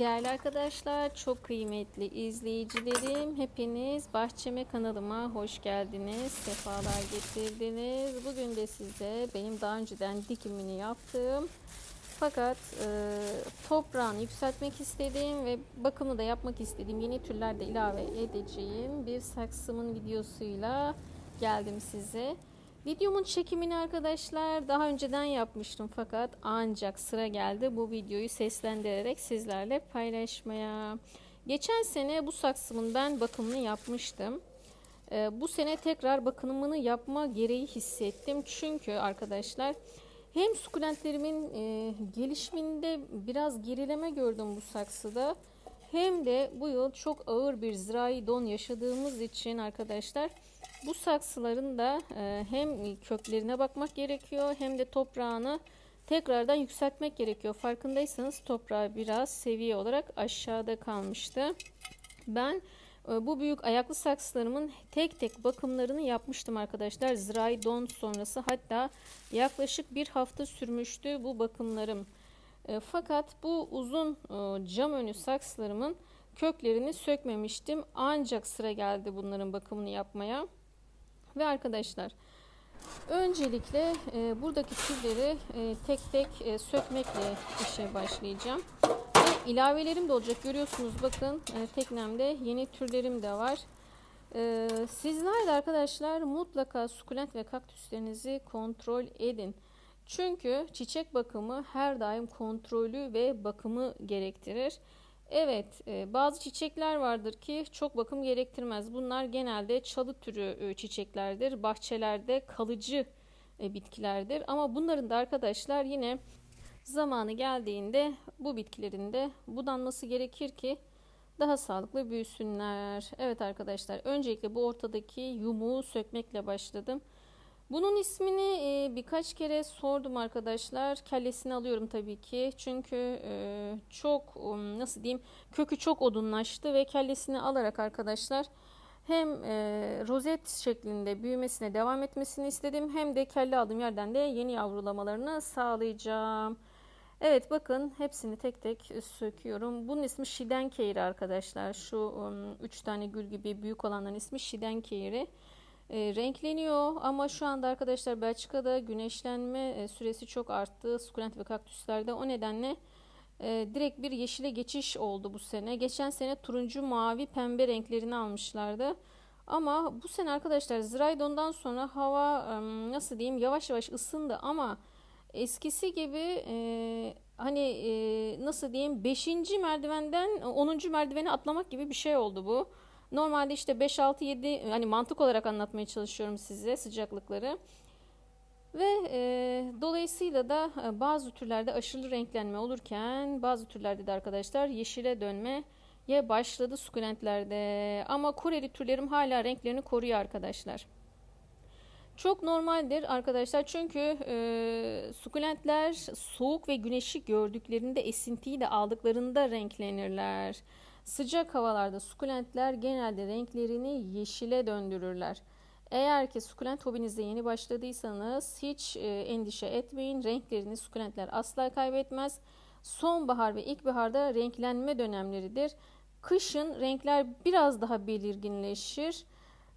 Değerli arkadaşlar, çok kıymetli izleyicilerim, hepiniz bahçeme kanalıma hoş geldiniz, sefalar getirdiniz. Bugün de size benim daha önceden dikimini yaptığım fakat e, toprağını yükseltmek istediğim ve bakımı da yapmak istediğim yeni türler de ilave edeceğim bir saksımın videosuyla geldim size. Videomun çekimini arkadaşlar daha önceden yapmıştım fakat ancak sıra geldi bu videoyu seslendirerek sizlerle paylaşmaya. Geçen sene bu saksımın ben bakımını yapmıştım. Ee, bu sene tekrar bakımını yapma gereği hissettim. Çünkü arkadaşlar hem sukulentlerimin e, gelişiminde biraz gerileme gördüm bu saksıda. Hem de bu yıl çok ağır bir zirai don yaşadığımız için arkadaşlar bu saksıların da e, hem köklerine bakmak gerekiyor hem de toprağını tekrardan yükseltmek gerekiyor. Farkındaysanız toprağı biraz seviye olarak aşağıda kalmıştı. Ben e, bu büyük ayaklı saksılarımın tek tek bakımlarını yapmıştım arkadaşlar. Zirai don sonrası hatta yaklaşık bir hafta sürmüştü bu bakımlarım. E, fakat bu uzun cam önü saksılarımın köklerini sökmemiştim. Ancak sıra geldi bunların bakımını yapmaya. Ve arkadaşlar öncelikle e, buradaki türleri e, tek tek e, sökmekle işe başlayacağım. Ve ilavelerim de olacak görüyorsunuz bakın e, teknemde yeni türlerim de var. E, sizler de arkadaşlar mutlaka sukulent ve kaktüslerinizi kontrol edin. Çünkü çiçek bakımı her daim kontrolü ve bakımı gerektirir. Evet, e, bazı çiçekler vardır ki çok bakım gerektirmez. Bunlar genelde çalı türü e, çiçeklerdir. Bahçelerde kalıcı e, bitkilerdir. Ama bunların da arkadaşlar yine zamanı geldiğinde bu bitkilerin de budanması gerekir ki daha sağlıklı büyüsünler. Evet arkadaşlar, öncelikle bu ortadaki yumuğu sökmekle başladım. Bunun ismini birkaç kere sordum arkadaşlar. Kellesini alıyorum tabii ki. Çünkü çok um, nasıl diyeyim kökü çok odunlaştı ve kellesini alarak arkadaşlar hem rozet şeklinde büyümesine devam etmesini istedim. Hem de kelle aldığım yerden de yeni yavrulamalarını sağlayacağım. Evet bakın hepsini tek tek söküyorum. Bunun ismi Şidenkeiri arkadaşlar. Şu um, üç tane gül gibi büyük olanların ismi Şidenkeiri e, renkleniyor ama şu anda arkadaşlar Belçika'da güneşlenme e, süresi çok arttı sukulent ve kaktüslerde o nedenle e, direkt bir yeşile geçiş oldu bu sene geçen sene turuncu mavi pembe renklerini almışlardı ama bu sene arkadaşlar Ziraydon'dan sonra hava e, nasıl diyeyim yavaş yavaş ısındı ama eskisi gibi e, hani e, nasıl diyeyim 5. merdivenden 10. merdiveni atlamak gibi bir şey oldu bu. Normalde işte 5 6 7 hani mantık olarak anlatmaya çalışıyorum size sıcaklıkları. Ve e, dolayısıyla da e, bazı türlerde aşırı renklenme olurken bazı türlerde de arkadaşlar yeşile dönmeye başladı sukulentlerde. Ama kureli türlerim hala renklerini koruyor arkadaşlar. Çok normaldir arkadaşlar çünkü e, sukulentler soğuk ve güneşi gördüklerinde esintiyi de aldıklarında renklenirler. Sıcak havalarda sukulentler genelde renklerini yeşile döndürürler. Eğer ki sukulent hobinize yeni başladıysanız hiç e, endişe etmeyin. Renklerini sukulentler asla kaybetmez. Sonbahar ve ilkbaharda renklenme dönemleridir. Kışın renkler biraz daha belirginleşir.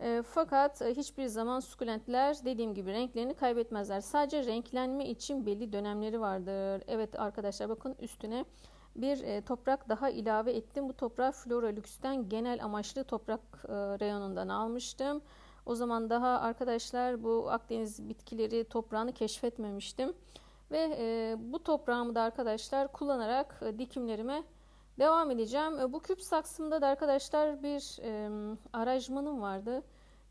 E, fakat e, hiçbir zaman sukulentler dediğim gibi renklerini kaybetmezler. Sadece renklenme için belli dönemleri vardır. Evet arkadaşlar bakın üstüne bir e, toprak daha ilave ettim. Bu toprağı Flora Lux'ten genel amaçlı toprak e, reyonundan almıştım. O zaman daha arkadaşlar bu Akdeniz bitkileri toprağını keşfetmemiştim. Ve e, bu toprağımı da arkadaşlar kullanarak dikimlerime devam edeceğim. Bu küp saksımda da arkadaşlar bir arajmanım vardı.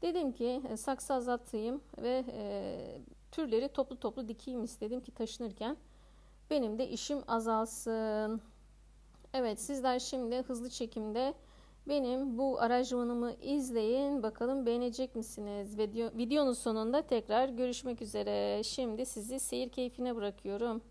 Dedim ki saksı azaltayım ve türleri toplu toplu dikeyim istedim ki taşınırken benim de işim azalsın. Evet sizler şimdi hızlı çekimde benim bu aranjmanımı izleyin. Bakalım beğenecek misiniz? Video, videonun sonunda tekrar görüşmek üzere. Şimdi sizi seyir keyfine bırakıyorum.